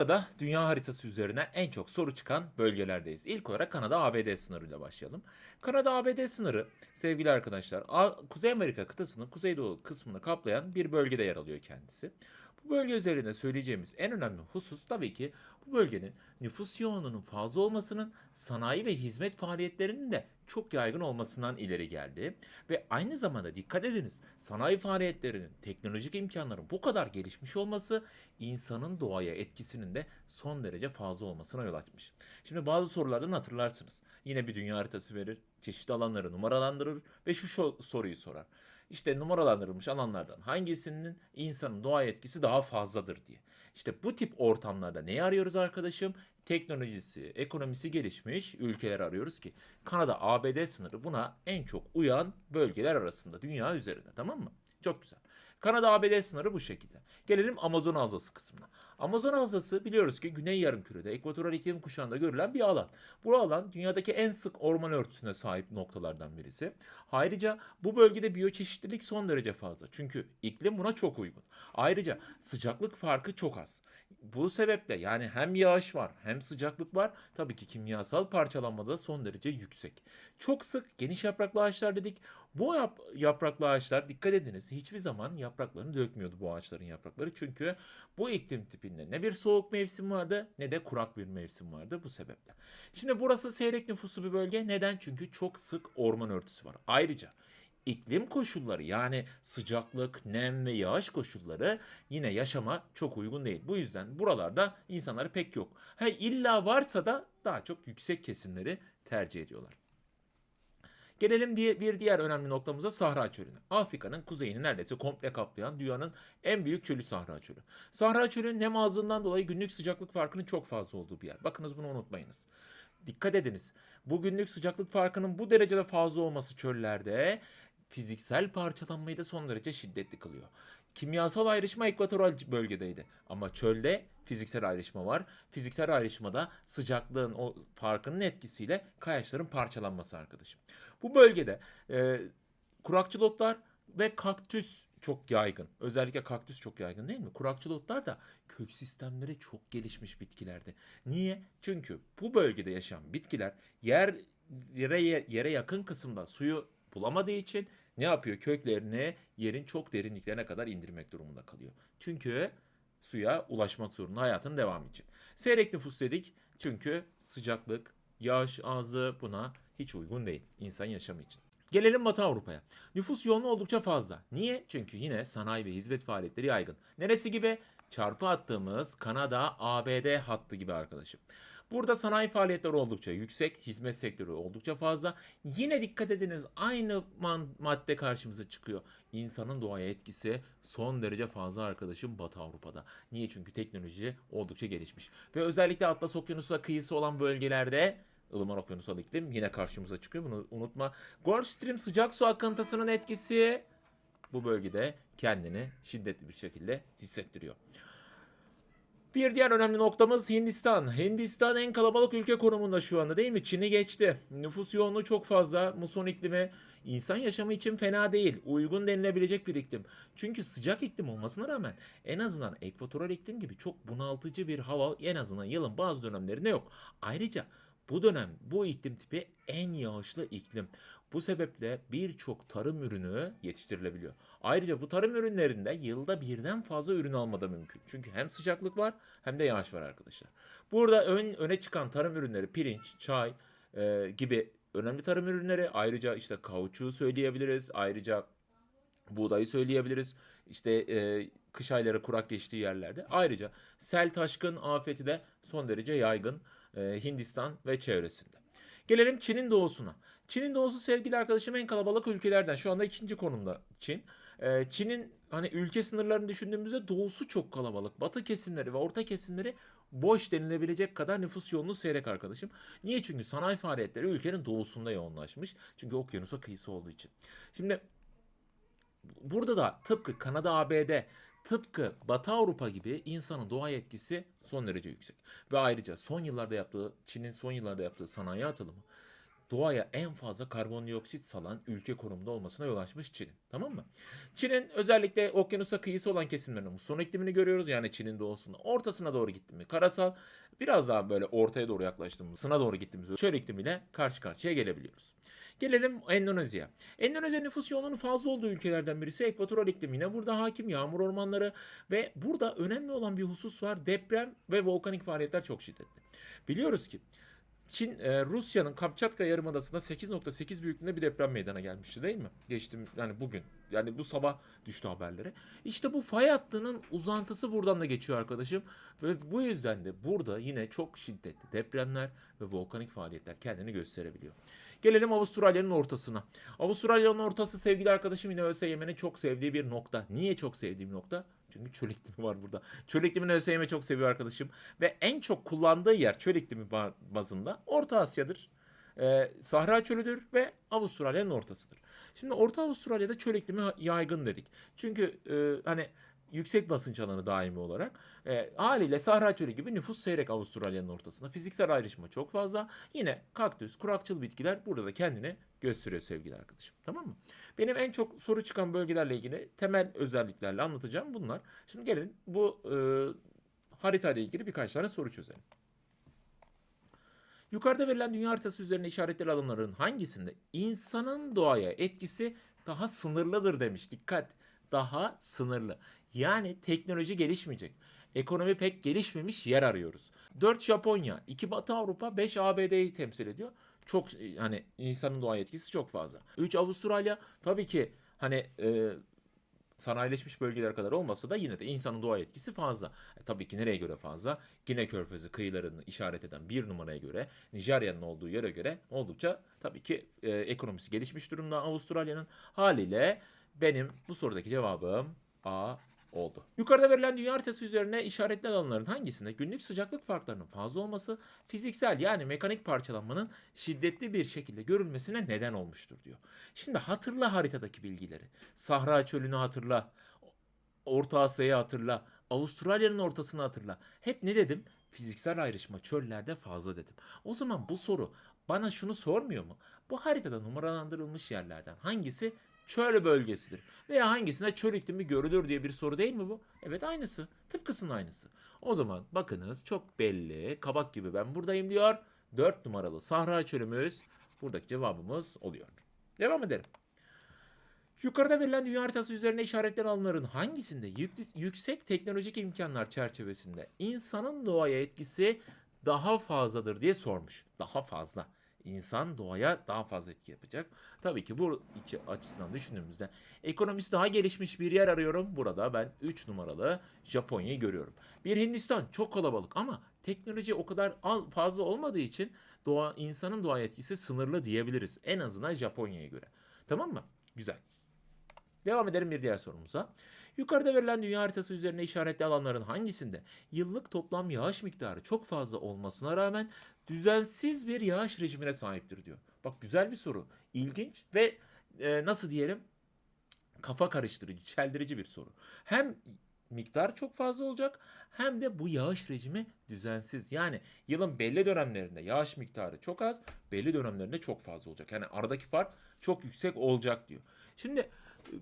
Sırada dünya haritası üzerine en çok soru çıkan bölgelerdeyiz. İlk olarak Kanada-ABD sınırıyla başlayalım. Kanada-ABD sınırı sevgili arkadaşlar Kuzey Amerika kıtasının kuzeydoğu kısmını kaplayan bir bölgede yer alıyor kendisi. Bu bölge üzerinde söyleyeceğimiz en önemli husus tabii ki bu bölgenin nüfus yoğunluğunun fazla olmasının sanayi ve hizmet faaliyetlerinin de çok yaygın olmasından ileri geldi. Ve aynı zamanda dikkat ediniz sanayi faaliyetlerinin teknolojik imkanların bu kadar gelişmiş olması insanın doğaya etkisinin de son derece fazla olmasına yol açmış. Şimdi bazı sorulardan hatırlarsınız. Yine bir dünya haritası verir, çeşitli alanları numaralandırır ve şu soruyu sorar. İşte numaralandırılmış alanlardan hangisinin insanın doğaya etkisi daha fazladır diye. İşte bu tip ortamlarda neyi arıyoruz arkadaşım? Teknolojisi, ekonomisi gelişmiş ülkeler arıyoruz ki Kanada, ABD sınırı buna en çok uyan bölgeler arasında dünya üzerinde tamam mı? Çok güzel. Kanada ABD sınırı bu şekilde. Gelelim Amazon Havzası kısmına. Amazon Havzası biliyoruz ki Güney Yarımküre'de ekvatoral iklim kuşağında görülen bir alan. Bu alan dünyadaki en sık orman örtüsüne sahip noktalardan birisi. Ayrıca bu bölgede biyoçeşitlilik son derece fazla. Çünkü iklim buna çok uygun. Ayrıca sıcaklık farkı çok az. Bu sebeple yani hem yağış var hem sıcaklık var. Tabii ki kimyasal parçalanma da son derece yüksek. Çok sık geniş yapraklı ağaçlar dedik. Bu yap- yapraklı ağaçlar dikkat ediniz hiçbir zaman yapraklarını dökmüyordu bu ağaçların yaprakları. Çünkü bu iklim tipinde ne bir soğuk mevsim vardı ne de kurak bir mevsim vardı bu sebeple. Şimdi burası seyrek nüfuslu bir bölge. Neden? Çünkü çok sık orman örtüsü var. Ayrıca iklim koşulları yani sıcaklık, nem ve yağış koşulları yine yaşama çok uygun değil. Bu yüzden buralarda insanlar pek yok. He, illa varsa da daha çok yüksek kesimleri tercih ediyorlar. Gelelim diye bir diğer önemli noktamıza Sahra Çölü'ne. Afrika'nın kuzeyini neredeyse komple kaplayan dünyanın en büyük çölü Sahra Çölü. Sahra Çölü nem azlığından dolayı günlük sıcaklık farkının çok fazla olduğu bir yer. Bakınız bunu unutmayınız. Dikkat ediniz. Bu günlük sıcaklık farkının bu derecede fazla olması çöllerde fiziksel parçalanmayı da son derece şiddetli kılıyor. Kimyasal ayrışma ekvatoral bölgedeydi. Ama çölde fiziksel ayrışma var. Fiziksel ayrışmada sıcaklığın o farkının etkisiyle kayaçların parçalanması arkadaşım. Bu bölgede e, kurakçıl otlar ve kaktüs çok yaygın. Özellikle kaktüs çok yaygın değil mi? Kurakçıl otlar da kök sistemleri çok gelişmiş bitkilerde. Niye? Çünkü bu bölgede yaşayan bitkiler yer yere yere yakın kısımda suyu bulamadığı için ne yapıyor? Köklerini yerin çok derinliklerine kadar indirmek durumunda kalıyor. Çünkü suya ulaşmak zorunda hayatın devamı için. Seyrek nüfus dedik çünkü sıcaklık, yağış azı buna hiç uygun değil insan yaşamı için. Gelelim Batı Avrupa'ya. Nüfus yoğunluğu oldukça fazla. Niye? Çünkü yine sanayi ve hizmet faaliyetleri yaygın. Neresi gibi? Çarpı attığımız Kanada, ABD hattı gibi arkadaşım. Burada sanayi faaliyetleri oldukça yüksek, hizmet sektörü oldukça fazla. Yine dikkat ediniz aynı madde karşımıza çıkıyor. İnsanın doğaya etkisi son derece fazla arkadaşım Batı Avrupa'da. Niye? Çünkü teknoloji oldukça gelişmiş. Ve özellikle Atlas Okyanusu'na kıyısı olan bölgelerde ılıman okyanusal iklim yine karşımıza çıkıyor. Bunu unutma. Gulf Stream sıcak su akıntısının etkisi bu bölgede kendini şiddetli bir şekilde hissettiriyor. Bir diğer önemli noktamız Hindistan. Hindistan en kalabalık ülke konumunda şu anda değil mi? Çin'i geçti. Nüfus yoğunluğu çok fazla. Muson iklimi insan yaşamı için fena değil. Uygun denilebilecek bir iklim. Çünkü sıcak iklim olmasına rağmen en azından ekvatoral iklim gibi çok bunaltıcı bir hava en azından yılın bazı dönemlerinde yok. Ayrıca bu dönem bu iklim tipi en yağışlı iklim. Bu sebeple birçok tarım ürünü yetiştirilebiliyor. Ayrıca bu tarım ürünlerinde yılda birden fazla ürün almada mümkün. Çünkü hem sıcaklık var hem de yağış var arkadaşlar. Burada ön, öne çıkan tarım ürünleri pirinç, çay e, gibi önemli tarım ürünleri. Ayrıca işte kauçuğu söyleyebiliriz. Ayrıca buğdayı söyleyebiliriz. İşte e, kış ayları kurak geçtiği yerlerde. Ayrıca sel taşkın afeti de son derece yaygın e, Hindistan ve çevresinde. Gelelim Çin'in doğusuna. Çin'in doğusu sevgili arkadaşım en kalabalık ülkelerden. Şu anda ikinci konumda Çin. E, Çin'in hani ülke sınırlarını düşündüğümüzde doğusu çok kalabalık. Batı kesimleri ve orta kesimleri boş denilebilecek kadar nüfus yoğunluğu seyrek arkadaşım. Niye? Çünkü sanayi faaliyetleri ülkenin doğusunda yoğunlaşmış. Çünkü okyanusa kıyısı olduğu için. Şimdi burada da tıpkı Kanada, ABD, tıpkı Batı Avrupa gibi insanın doğa etkisi son derece yüksek. Ve ayrıca son yıllarda yaptığı, Çin'in son yıllarda yaptığı sanayi atılımı doğaya en fazla karbondioksit salan ülke konumunda olmasına yol açmış Çin'in. Tamam mı? Çin'in özellikle okyanusa kıyısı olan kesimlerinin son iklimini görüyoruz. Yani Çin'in doğusunda. Ortasına doğru gitti mi? Karasal biraz daha böyle ortaya doğru yaklaştığımız, sına doğru gittiğimiz çöl iklimiyle karşı karşıya gelebiliyoruz. Gelelim Endonezya. Endonezya nüfus yoğunluğunun fazla olduğu ülkelerden birisi ekvatoral iklim. Yine burada hakim yağmur ormanları ve burada önemli olan bir husus var. Deprem ve volkanik faaliyetler çok şiddetli. Biliyoruz ki Çin, e, Rusya'nın Kamçatka Yarımadası'nda 8.8 büyüklüğünde bir deprem meydana gelmişti değil mi? Geçtim yani bugün. Yani bu sabah düştü haberleri. İşte bu fay hattının uzantısı buradan da geçiyor arkadaşım. Ve bu yüzden de burada yine çok şiddetli depremler ve volkanik faaliyetler kendini gösterebiliyor. Gelelim Avustralya'nın ortasına. Avustralya'nın ortası sevgili arkadaşım yine ÖSYM'nin çok sevdiği bir nokta. Niye çok sevdiği bir nokta? Çünkü çöl iklimi var burada. Çöl iklimini ÖSYM çok seviyor arkadaşım. Ve en çok kullandığı yer çöl iklimi ba- bazında Orta Asya'dır. Ee, Sahra çölüdür ve Avustralya'nın ortasıdır. Şimdi Orta Avustralya'da çöl iklimi yaygın dedik. Çünkü e, hani yüksek basınç alanı daimi olarak e, haliyle Sahra çölü gibi nüfus seyrek Avustralya'nın ortasında. Fiziksel ayrışma çok fazla. Yine kaktüs, kurakçıl bitkiler burada da kendini gösteriyor sevgili arkadaşım. Tamam mı? Benim en çok soru çıkan bölgelerle ilgili temel özelliklerle anlatacağım bunlar. Şimdi gelin bu e, haritayla ilgili birkaç tane soru çözelim. Yukarıda verilen dünya haritası üzerine işaretli alanların hangisinde insanın doğaya etkisi daha sınırlıdır demiş. Dikkat daha sınırlı. Yani teknoloji gelişmeyecek. Ekonomi pek gelişmemiş yer arıyoruz. 4 Japonya, 2 Batı Avrupa, 5 ABD'yi temsil ediyor. Çok e, hani insanın doğaya etkisi çok fazla. 3 Avustralya tabii ki hani e, sanayileşmiş bölgeler kadar olmasa da yine de insanın doğa etkisi fazla. E, tabii ki nereye göre fazla? Gine Körfezi kıyılarını işaret eden bir numaraya göre, Nijerya'nın olduğu yere göre oldukça tabii ki e, ekonomisi gelişmiş durumda Avustralya'nın. Haliyle benim bu sorudaki cevabım A oldu. Yukarıda verilen dünya haritası üzerine işaretli alanların hangisinde günlük sıcaklık farklarının fazla olması fiziksel yani mekanik parçalanmanın şiddetli bir şekilde görülmesine neden olmuştur diyor. Şimdi hatırla haritadaki bilgileri. Sahra çölünü hatırla. Orta Asya'yı hatırla. Avustralya'nın ortasını hatırla. Hep ne dedim? Fiziksel ayrışma çöllerde fazla dedim. O zaman bu soru bana şunu sormuyor mu? Bu haritada numaralandırılmış yerlerden hangisi çöl bölgesidir? Veya hangisinde çöl iklimi görülür diye bir soru değil mi bu? Evet aynısı. Tıpkısının aynısı. O zaman bakınız çok belli. Kabak gibi ben buradayım diyor. 4 numaralı Sahra çölümüz buradaki cevabımız oluyor. Devam edelim. Yukarıda verilen dünya haritası üzerine işaretler alanların hangisinde yük- yüksek teknolojik imkanlar çerçevesinde insanın doğaya etkisi daha fazladır diye sormuş. Daha fazla. İnsan doğaya daha fazla etki yapacak. Tabii ki bu iki açısından düşündüğümüzde ekonomisi daha gelişmiş bir yer arıyorum. Burada ben 3 numaralı Japonya'yı görüyorum. Bir Hindistan çok kalabalık ama teknoloji o kadar fazla olmadığı için doğa insanın doğa etkisi sınırlı diyebiliriz. En azından Japonya'ya göre. Tamam mı? Güzel. Devam edelim bir diğer sorumuza. Yukarıda verilen dünya haritası üzerine işaretli alanların hangisinde yıllık toplam yağış miktarı çok fazla olmasına rağmen düzensiz bir yağış rejimine sahiptir diyor. Bak güzel bir soru. İlginç ve e, nasıl diyelim kafa karıştırıcı, çeldirici bir soru. Hem miktar çok fazla olacak hem de bu yağış rejimi düzensiz. Yani yılın belli dönemlerinde yağış miktarı çok az, belli dönemlerinde çok fazla olacak. Yani aradaki fark çok yüksek olacak diyor. Şimdi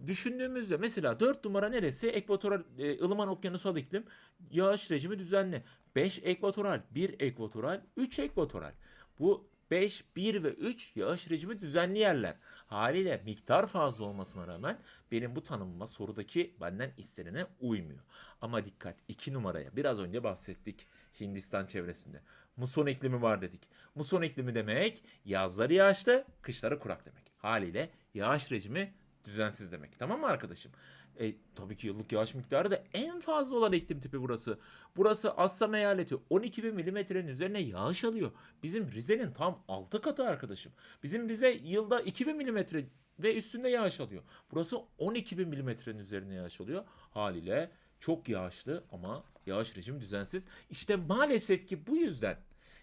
düşündüğümüzde mesela 4 numara neresi? Ekvatoral, e, ılıman okyanusal iklim, yağış rejimi düzenli. 5 ekvatoral, 1 ekvatoral, 3 ekvatoral. Bu 5, 1 ve 3 yağış rejimi düzenli yerler. Haliyle miktar fazla olmasına rağmen benim bu tanımıma sorudaki benden istenene uymuyor. Ama dikkat 2 numaraya biraz önce bahsettik Hindistan çevresinde. Muson iklimi var dedik. Muson iklimi demek yazları yağışlı, kışları kurak demek. Haliyle yağış rejimi düzensiz demek. Tamam mı arkadaşım? E, tabii ki yıllık yağış miktarı da en fazla olan iklim tipi burası. Burası Assam eyaleti 12 bin milimetrenin üzerine yağış alıyor. Bizim Rize'nin tam 6 katı arkadaşım. Bizim Rize yılda 2000 milimetre ve üstünde yağış alıyor. Burası 12 bin milimetrenin üzerine yağış alıyor. Haliyle çok yağışlı ama yağış rejimi düzensiz. İşte maalesef ki bu yüzden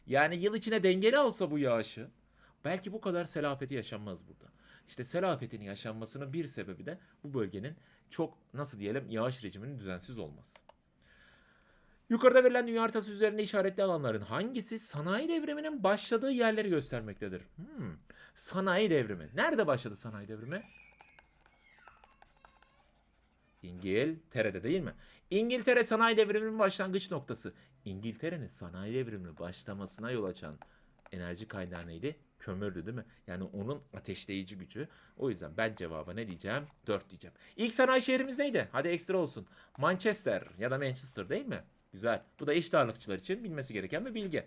yani yıl içine dengeli alsa bu yağışı belki bu kadar selafeti yaşanmaz burada. İşte selafetin yaşanmasının bir sebebi de bu bölgenin çok nasıl diyelim yağış rejiminin düzensiz olması. Yukarıda verilen dünya haritası üzerinde işaretli alanların hangisi sanayi devriminin başladığı yerleri göstermektedir? Hmm, Sanayi devrimi. Nerede başladı sanayi devrimi? İngiltere'de değil mi? İngiltere sanayi devriminin başlangıç noktası. İngiltere'nin sanayi devriminin başlamasına yol açan enerji kaynağı neydi? Kömürdü değil mi? Yani onun ateşleyici gücü. O yüzden ben cevaba ne diyeceğim? 4 diyeceğim. İlk sanayi şehrimiz neydi? Hadi ekstra olsun. Manchester ya da Manchester değil mi? Güzel. Bu da eşit ağırlıkçılar için bilmesi gereken bir bilgi.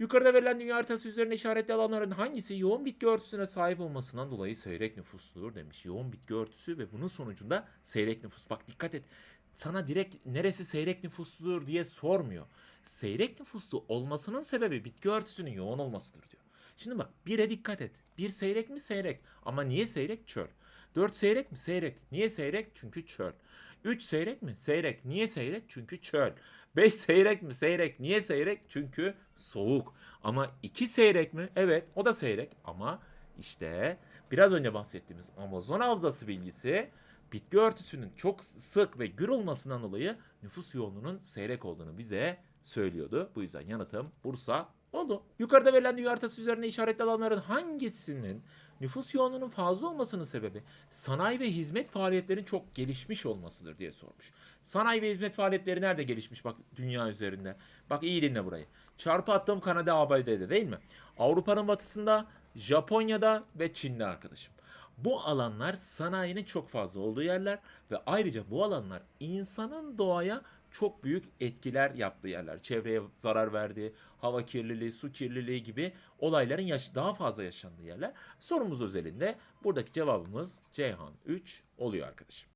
Yukarıda verilen dünya haritası üzerinde işaretli alanların hangisi yoğun bitki örtüsüne sahip olmasından dolayı seyrek nüfusludur demiş. Yoğun bitki örtüsü ve bunun sonucunda seyrek nüfus. Bak dikkat et. Sana direkt neresi seyrek nüfusludur diye sormuyor. Seyrek nüfuslu olmasının sebebi bitki örtüsünün yoğun olmasıdır diyor. Şimdi bak bire dikkat et. Bir seyrek mi seyrek? Ama niye seyrek? Çöl. Dört seyrek mi? Seyrek. Niye seyrek? Çünkü çöl. Üç seyrek mi? Seyrek. Niye seyrek? Çünkü çöl. 5 seyrek mi? Seyrek. Niye seyrek? Çünkü soğuk. Ama 2 seyrek mi? Evet o da seyrek ama işte biraz önce bahsettiğimiz Amazon havzası bilgisi bitki örtüsünün çok sık ve gür olmasından dolayı nüfus yoğunluğunun seyrek olduğunu bize söylüyordu. Bu yüzden yanıtım Bursa oldu. Yukarıda verilen dünya haritası üzerine işaretli alanların hangisinin nüfus yoğunluğunun fazla olmasının sebebi sanayi ve hizmet faaliyetlerinin çok gelişmiş olmasıdır diye sormuş. Sanayi ve hizmet faaliyetleri nerede gelişmiş bak dünya üzerinde. Bak iyi dinle burayı. Çarpı attığım Kanada ABD'de değil mi? Avrupa'nın batısında, Japonya'da ve Çin'de arkadaşım. Bu alanlar sanayinin çok fazla olduğu yerler ve ayrıca bu alanlar insanın doğaya çok büyük etkiler yaptığı yerler. Çevreye zarar verdiği, hava kirliliği, su kirliliği gibi olayların yaş- daha fazla yaşandığı yerler. Sorumuz özelinde buradaki cevabımız Ceyhan 3 oluyor arkadaşım.